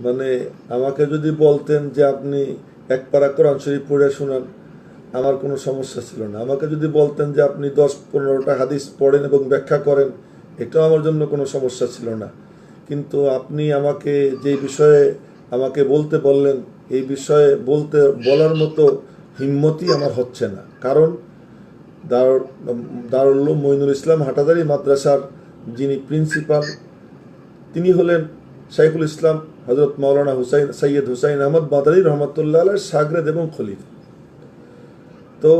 মানে আমাকে যদি বলতেন যে আপনি এক পারা কোরআন শরীফ পড়ে শোনান, আমার কোনো সমস্যা ছিল না। আমাকে যদি বলতেন যে আপনি দশ পনেরোটা হাদিস পড়েন এবং ব্যাখ্যা করেন, এটাও আমার জন্য কোনো সমস্যা ছিল না। কিন্তু আপনি আমাকে যে বিষয়ে আমাকে বলতে বললেন, এই বিষয়ে বলতে বলার মতো হিম্মতই আমার হচ্ছে না। কারণ দারুল দারুল মইনুল ইসলাম হাটাদারি মাদ্রাসার যিনি প্রিন্সিপাল, তিনি হলেন শাইখুল ইসলাম হজরত মৌলানা হুসাইন, সৈয়দ হুসাইন আহমদ মাদারি রহমতুল্লাহ আলাহ সাগরেদ এবং খলিফ। তো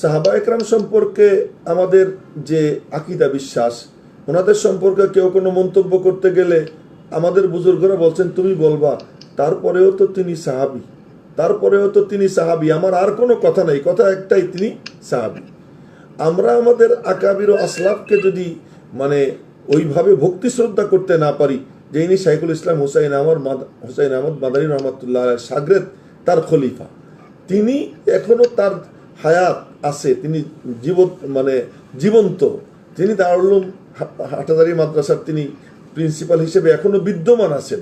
সাহাবা একরাম সম্পর্কে আমাদের যে আকিদা বিশ্বাস, ওনাদের সম্পর্কে কেউ কোনো মন্তব্য করতে গেলে আমাদের বুজুর্গরা বলছেন, তুমি বলবা। তারপরেও তো তিনি সাহাবি। তারপরেও তো তিনি সাহাবি। আমার আর কোনো কথা নেই। কথা একটাই, তিনি সাহাবি। আমরা আমাদের আকাবির ও আসলাফকে যদি মানে ওইভাবে ভক্তি শ্রদ্ধা করতে না পারি যে ইনি শাইখুল ইসলাম হুসাইন আহমদ মাদ- হুসাইন আহমদ মাদানী রহমতুল্লাহ সাগরেদ তার খলিফা। তিনি এখনও তার হায়াত আছে, তিনি জীবন মানে জীবন্ত। তিনি দারুলুম হাটাদারি মাদ্রাসার তিনি প্রিন্সিপাল হিসেবে এখনও বিদ্যমান আছেন।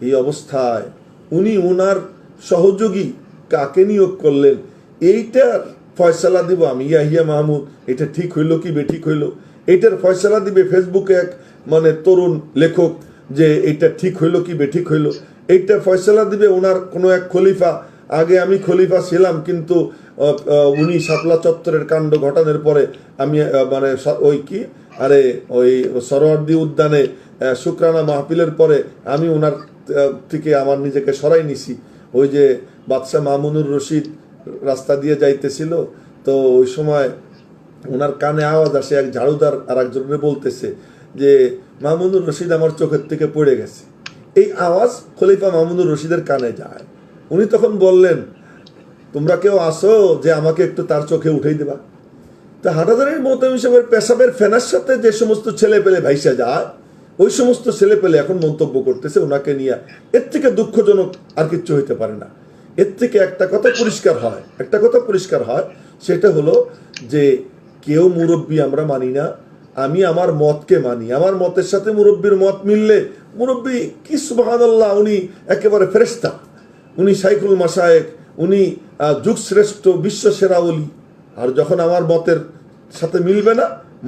এই অবস্থায় উনি ওনার সহযোগী কাকে নিয়োগ করলেন, এইটার ফয়সালা দিব আমি। ইয়াহিয়া মাহমুদ, এটা ঠিক হইল কি বেঠিক হইল? এইটার ফয়সালা দিবে ফেসবুকে এক মানে তরুণ লেখক যে এটা ঠিক হইল কি বেঠিক হইল। এইটা ফয়সলা দিবে ওনার কোনো এক খলিফা। আগে আমি খলিফা ছিলাম কিন্তু উনি শাপলা চত্বরের কাণ্ড ঘটানোর পরে আমি মানে ওই কি? আরে, ওই সরোয়ার্দি উদ্যানে শুক্রানা মাহফিলের পরে আমি ওনার থেকে আমার নিজেকে সরাই নিছি। ওই যে বাদশাহ মামুনুর রশিদ রাস্তা দিয়ে যাইতেছিল, তো ওই সময় ওনার কানে আওয়াজ আসে, এক ঝাড়ুদার আর একজনের বলতেছে যে মামুনুর রশিদ আমার চোখের থেকে পড়ে গেছে। এই আওয়াজ খলিফা মামুনুর রশিদের কানে যায়। উনি তখন বললেন, তোমরা কেউ আসো যে আমাকে একটু তার চোখে উঠেই দেবা? তা হাটাদারের মতো হিসেবে পেশাবের ফেনার সাথে যে সমস্ত ছেলে পেলে ভাইসা যায়, ওই সমস্ত ছেলে পেলে এখন মন্তব্য করতেছে ওনাকে নিয়ে। এর থেকে দুঃখজনক আর কিচ্ছু হইতে পারে না। এর থেকে একটা কথা পরিষ্কার হয়, একটা কথা পরিষ্কার হয়, সেটা হলো যে কেউ মুরব্বী আমরা মানি না আমি আমার মতকে মানি। আমার মতের সাথে মুরব্বীর মত মিললে মুরব্বী কি সুবাহান্লাহ উনি একেবারে ফেরেস্তা উনি সাইকুল মাসায়েক উনি যুগশ্রেষ্ঠ বিশ্ব সেরা অলি আর যখন আমার মতের সাথে মিলবে না,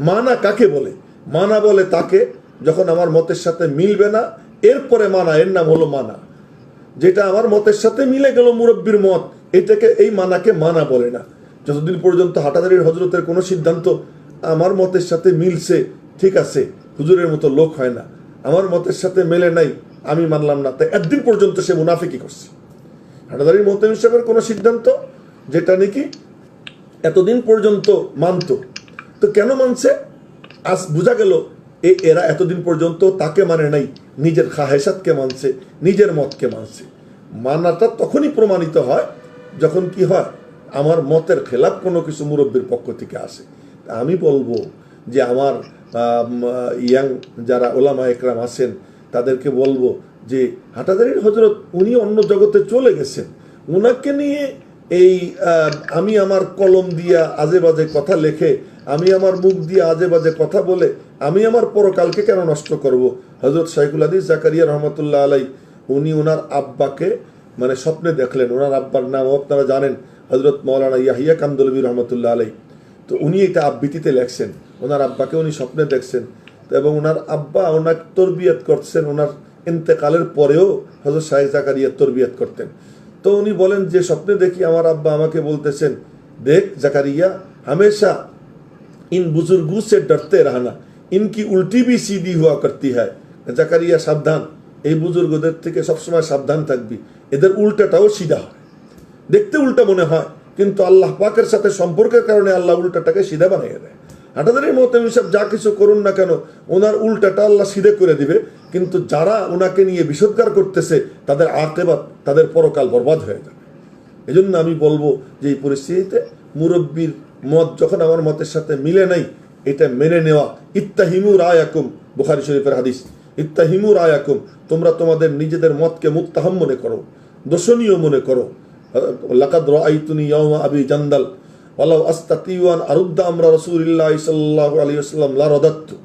মানা কাকে বলে? মানা বলে তাকে, যখন আমার মতের সাথে মিলবে না, এরপরে মানা, এর নাম হলো মানা। যেটা আমার মতের সাথে মিলে গেল মুরব্বীর মত, এটাকে, এই মানাকে মানা বলে না। যতদিন পর্যন্ত হাটাদারির হজরতের কোনো সিদ্ধান্ত আমার মতের সাথে মিলছে, ঠিক আছে, হুজুরের মতো লোক হয় না। আমার মতের সাথে মেলে নাই, আমি মানলাম না। তাই একদিন পর্যন্ত সে মুনাফিকি করছে। হাটাদারির মত হিসাবের কোনো সিদ্ধান্ত? যেটা নাকি এতদিন পর্যন্ত মানতো। তো কেন মানছে? আজ বোঝা গেল, এ এরা এতদিন পর্যন্ত তাকে মানে নাই, নিজের খাহেসাতকে মানছে, নিজের মতকে মানছে। মানাটা তখনই প্রমাণিত হয় যখন কি হয়, আমার মতের খেলাফ কোনো কিছু মুরব্বীর পক্ষ থেকে আসে। আমি বলব যে আমার ইয়াং যারা ওলামা একরাম আছেন, তাদেরকে বলব যে হাটাদারির হজরত উনি অন্য জগতে চলে গেছেন। ওনাকে নিয়ে এই আমি আমার কলম দিয়া আজে বাজে কথা লেখে, আমি আমার মুখ দিয়ে আজে বাজে কথা বলে, আমি আমার পরকালকে কেন নষ্ট করব? হজরত শাইকুল আদিস জাকারিয়া রহমতুল্লাহ আলাই উনি ওনার আব্বাকে মানে স্বপ্নে দেখলেন। ওনার আব্বার নাম আপনারা জানেন হজরত মৌলানা ইয়াহিয়া কামদুলবী রহমতুল্লাহ আলাই তো উনি এটা আবৃত্তিতে লেখছেন ওনার আব্বাকে উনি স্বপ্নে দেখছেন তো এবং ওনার আব্বা ওনার তরবিয়ত করছেন ওনার ইন্তেকালের পরেও হজরত শাহেদ জাকারিয়া তরবিয়ত করতেন তো উনি বলেন যে স্বপ্নে দেখি আমার আব্বা আমাকে বলতেছেন দেখ জাকারিয়া হামেশা इन बुजुर्गों से डरते रहना इनकी उल्टी भी सीधी हुआ करती है জাকারিয়া সাবধান এই বুজুর্গদের থেকে সবসময় সাবধান থাকবি এদের উল্টাটাও সিধা হয় দেখতে উল্টা মনে হয় কিন্তু আল্লাহ পাকের সাথে সম্পর্কের কারণে আল্লাহ উল্টাটাকে সিধা বানিয়ে দেয়। হাটাদারের মতো হিসাব যা কিছু করুন না কেন, ওনার উল্টাটা আল্লাহ সিধে করে দিবে, কিন্তু যারা ওনাকে নিয়ে বিষোদ্গার করতেছে, তাদের আকেবাত তাদের পরকাল বরবাদ হয়ে যাবে। এজন্য আমি বলব যে এই পরিস্থিতিতে মুরব্বীর মত যখন আমার মতের সাথে মিলে নাই, এটা মেনে নেওয়া। ইত্তাহিমু রায়াকুম, বুখারি শরীফের হাদিস। ইত্তাহিমু রায়াকুম, তোমরা তোমাদের নিজেদের মতকে মুত্তাহাম মনে করো দোষণীয় মনে করো। লাকাদ রাআইতুনি ইয়াওমা আবি জান্দাল, ওয়ালাউ আস্তাতিওয়ান আরুদ্দা আমরা রাসূলুল্লাহ সাল্লাল্লাহু আলাইহি ওয়াসাল্লাম লা রাদাত্তু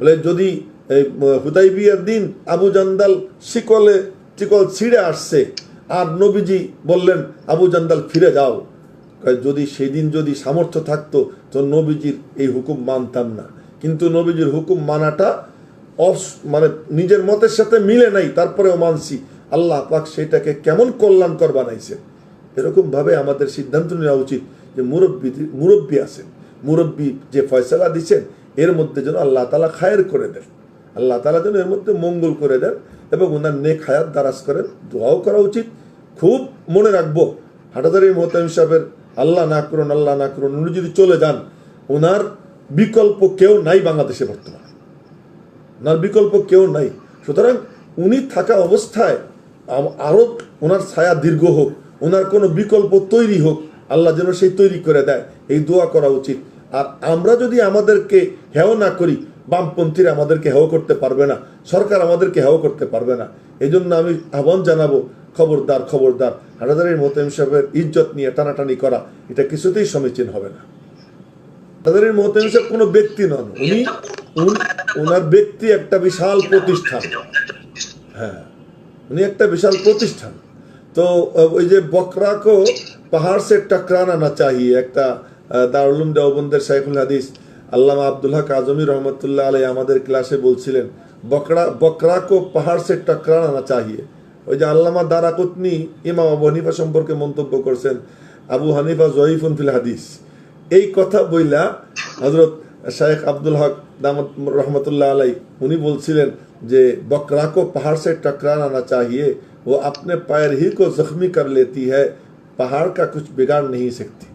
বলে যদি এই হুদাইবিয়ার দিন আবু জান্দাল শিকলে, শিকল ছিঁড়ে আসছে, আর নবীজি বললেন, আবু জান্দাল, ফিরে যাও। যদি সেদিন যদি সামর্থ্য থাকতো, তো নবীজির এই হুকুম মানতাম না। কিন্তু নবীজির হুকুম মানাটা অস- মানে নিজের মতের সাথে মিলে নাই, তারপরেও মানছি, আল্লাহ পাক সেটাকে কেমন কল্যাণকর বানাইছে। এরকম ভাবে আমাদের সিদ্ধান্ত নেওয়া উচিত যে মুরব্বী মুরব্বী আছেন। মুরব্বী যে ফয়সালা দিচ্ছেন, এর মধ্যে যেন আল্লাহ তালা খায়ের করে দেন। আল্লাহ তালা যেন এর মধ্যে মঙ্গল করে দেন এবং ওনার নেক হায়াত দারাজ করেন। দোয়াও করা উচিত। খুব মনে রাখব, হাটাদারি মোহতাম সাহেবের আল্লাহ না করুন, আল্লাহ না করুন, উনি যদি চলে যান, ওনার বিকল্প কেউ নাই বাংলাদেশে বর্তমানে। ওনার বিকল্প কেউ নাই। সুতরাং উনি থাকা অবস্থায় আরও ওনার ছায়া দীর্ঘ হোক ওনার কোনো বিকল্প তৈরি হোক, আল্লাহ যেন সেই তৈরি করে দেয়। এই দোয়া করা উচিত। আর আমরা যদি আমাদেরকে হেও না করি, বামপন্থীরা আমাদেরকে হেও করতে পারবে না, সরকার আমাদেরকে হেও করতে পারবে না। এই জন্য আমি আহ্বান জানাব, খবরদার খবরদার, হাটাদারের মোতায়েম সাহেবের ইজ্জত নিয়ে টানাটানি করা, এটা কিছুতেই সমীচীন হবে না। তাদের মোতায়েম সাহেব কোনো ব্যক্তি নন, উনি- ওনার ব্যক্তি একটা বিশাল প্রতিষ্ঠান। হ্যাঁ উনি একটা বিশাল প্রতিষ্ঠান। তো ওই যে বকরাকো পাহাড় সে টকরানা চাহিয়ে একটা দারুলুম দেওবন্দের শাইখুল হাদিস। আল্লাহ আব্দুল হক আজমি রহমতুল্লাহ আলাই আমাদের ক্লাসে বলছিলেন, বকরা, বকরাকো পাহাড় সে টকরানা চাহিয়ে ওই যে আল্লামা দারাকুতনি, ইমাম আবু হানিফা সম্পর্কে মন্তব্য করছেন, আবু হানিফা জয়ীফুন ফিল হাদিস। এই কথা বইলা হজরত শায়েখ আব্দুল হক দামত রহমতুল্লাহ আলাই উনি বলছিলেন যে, বকরাকো পাহাড় সে টকরানা চাহিয়ে वो अपने पैर ही को जख्मी कर लेती है पहाड़ का कुछ बिगाड़ नहीं सकती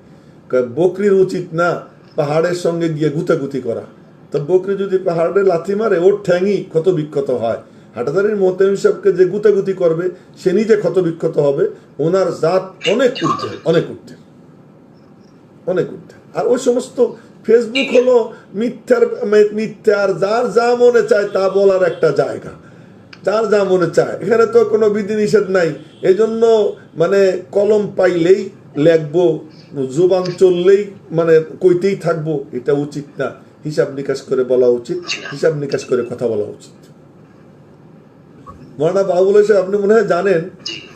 ক- বকরির উচিত না পাহাড়ের সঙ্গে গিয়ে গুতাগুতি করা তো বকরি যদি পাহাড়ে লাথি মারে ওর ঠ্যাঙই ক্ষত বিক্ষত হয় হাটাদারির মোতায়েম সাহেবকে যে গুতাগুতি করবে সে নিজে ক্ষত বিক্ষত হবে ওনার জাত অনেক উঠছে অনেক উঠছে অনেক উঠতে আর ওই সমস্ত ফেসবুক হলো মিথ্যার মে- মিথ্যার যার যা মনে চায় তা বলার একটা জায়গা যার যা মনে চায়। এখানে তো কোনো বিধিনিষেধ নাই। এই জন্য মানে কলম পাইলেই লেখবো জুবান চললেই মানে কইতেই থাকব এটা উচিত না। হিসাব নিকাশ করে বলা উচিত হিসাব নিকাশ করে কথা বলা উচিত। মৌলানা বাবুল সাহেব আপনি মনে হয় জানেন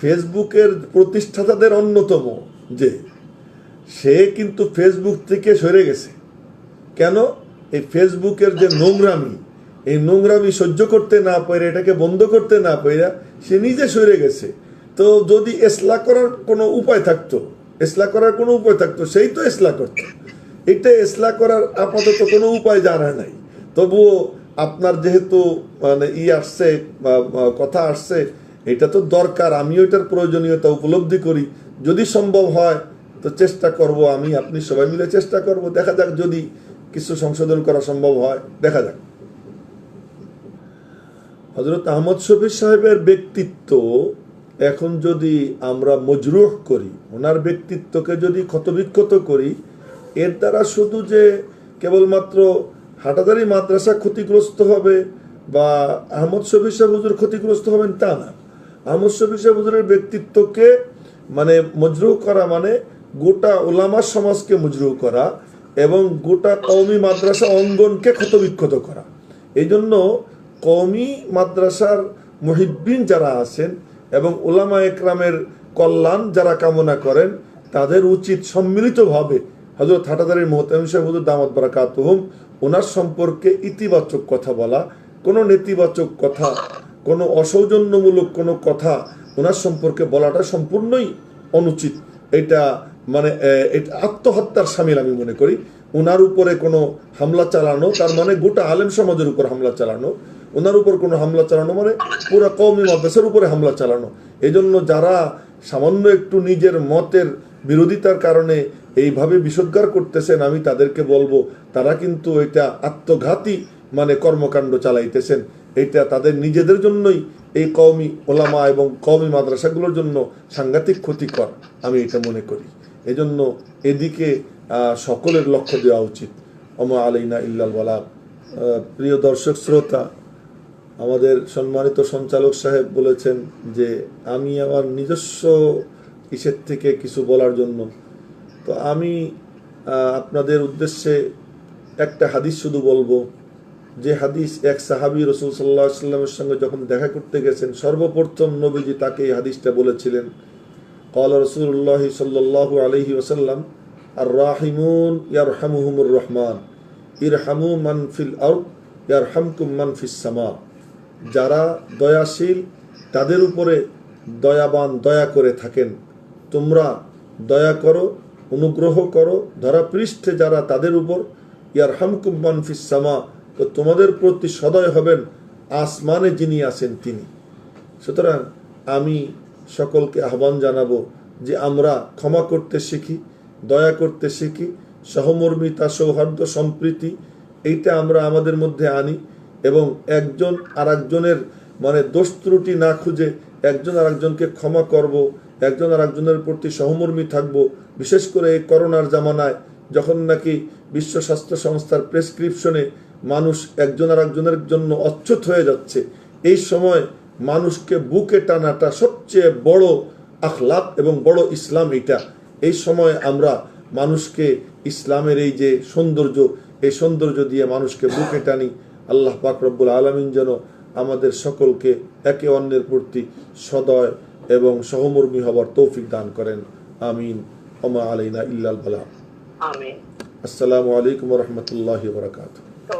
ফেসবুকের প্রতিষ্ঠাতাদের অন্যতম যে সে কিন্তু ফেসবুক থেকে সরে গেছে। কেন? এই ফেসবুকের যে নোংরামি এই নোংরামি সহ্য করতে না পারে এটাকে বন্ধ করতে না পারে সে নিজে সরে গেছে। তো যদি এসলা করার কোনো উপায় থাকতো, এসলা করার কোনো উপায় থাকতো, সেই তো এসলা করতো। এটা এসলা করার আপাতত কোনো উপায় জানা নাই। তবুও আপনার যেহেতু মানে ই আসছে কথা আসছে, এটা তো দরকার, আমিও এটার প্রয়োজনীয়তা উপলব্ধি করি। যদি সম্ভব হয়, তো চেষ্টা করব আমি, আপনি সবাই মিলে চেষ্টা করব। দেখা যাক যদি কিছু সংশোধন করা সম্ভব হয়, দেখা যাক। হজরত আহমদ শফির সাহেবের ব্যক্তিত্ব এখন যদি আমরা মজরুহ করি, ওনার ব্যক্তিত্বকে যদি ক্ষতবিক্ষত করি, এর দ্বারা শুধু যে কেবলমাত্র হাটাদারি মাদ্রাসা ক্ষতিগ্রস্ত হবে বা আহমদ শফির সাহেব হুজুর ক্ষতিগ্রস্ত হবেন তা না। আহমদ শফির সাহেব হুজুরের ব্যক্তিত্বকে মানে মজরুহ করা মানে গোটা ওলামা সমাজকে মজরুহ করা এবং গোটা কওমি মাদ্রাসা অঙ্গনকে ক্ষতবিক্ষত করা। এই জন্য কওমি মাদ্রাসার মহিব্বিন যারা আছেন এবং ওলামা একরামের কল্যাণ যারা কামনা করেন, তাদের উচিত সম্মিলিতভাবে হজরত হাটাদারির মোহতাম সাহেব হুজুর দামত বারাকাতুহুম ওনার সম্পর্কে ইতিবাচক কথা বলা, কোনো নেতিবাচক কথা, কোনো অসৌজন্যমূলক কোনো কথা ওনার সম্পর্কে বলাটা সম্পূর্ণই অনুচিত। এটা মানে এটা আত্মহত্যার সামিল আমি মনে করি। ওনার উপরে কোনো হামলা চালানো, তার মানে গোটা আলেম সমাজের উপর হামলা চালানো ওনার উপর কোনো হামলা চালানো মানে পুরো কৌমি মাদ্রাসার উপরে হামলা চালানো। এই জন্য যারা সামান্য একটু নিজের মতের বিরোধিতার কারণে এইভাবে বিষোদ্গার করতেছেন, আমি তাদেরকে বলব, তারা কিন্তু এটা আত্মঘাতী মানে কর্মকাণ্ড চালাইতেছেন। এটা তাদের নিজেদের জন্যই এই কওমি ওলামা এবং কওমি মাদ্রাসাগুলোর জন্য সাংঘাতিক ক্ষতিকর, আমি এটা মনে করি। এজন্য এদিকে সকলের লক্ষ্য দেওয়া উচিত। অমা আলাইনা ইল্লাল বালা প্রিয় দর্শক, শ্রোতা আমাদের সম্মানিত সঞ্চালক সাহেব বলেছেন যে, আমি আমার নিজস্ব ইসের থেকে কিছু বলার জন্য। তো আমি আপনাদের উদ্দেশ্যে একটা হাদিস শুধু বলব। যে হাদিস এক সাহাবি রসুল সাল্লাহ সাল্লামের সঙ্গে যখন দেখা করতে গেছেন, সর্বপ্রথম নবীজি তাকে এই হাদিসটা বলেছিলেন কল রসুল্লাহ সাল্লাহ আলহি ওসাল্লাম আর রাহিমুন ইয়ার হামুহমুর রহমান ইর হামু মানফিল আর ইয়ার হামকুম মানফিস সামা। যারা দয়াশীল, তাদের উপরে দয়াবান দয়া করে থাকেন। তোমরা দয়া করো, অনুগ্রহ করো ধরা পৃষ্ঠে যারা তাদের উপর ইয়ার হামকুম মানফিস সামা তো তোমাদের প্রতি সদয় হবেন, আসমানে যিনি আছেন তিনি। সুতরাং আমি সকলকে আহ্বান জানাব যে আমরা ক্ষমা করতে শিখি, দয়া করতে শিখি, সহমর্মিতা, সৌহার্দ্য, সম্প্রীতি, এইটা আমরা আমাদের মধ্যে আনি। এবং একজন আর একজনের মানে দোষ ত্রুটি না খুঁজে একজন আর একজনকে ক্ষমা করব, একজন আর একজনের প্রতি সহমর্মী থাকব। বিশেষ করে এই করোনার জামানায় যখন নাকি বিশ্ব স্বাস্থ্য সংস্থার প্রেসক্রিপশনে মানুষ একজন আর একজনের জন্য অচ্ছুত হয়ে যাচ্ছে, এই সময় মানুষকে বুকে টানাটা সবচেয়ে বড় আখলাপ এবং বড় ইসলাম এটা। এই সময় আমরা মানুষকে ইসলামের এই যে সৌন্দর্য, এই সৌন্দর্য দিয়ে মানুষকে বুকে টানি আল্লাহ পাক রব্বুল আলমিন যেন আমাদের সকলকে একে অন্যের প্রতি সদয় এবং সহমর্মী হবার তৌফিক দান করেন। আমিন। ওমা আলাইনা ইল্লাল বালা। আসসালামু আলাইকুম রহমতুল্লাহ বরকাত তো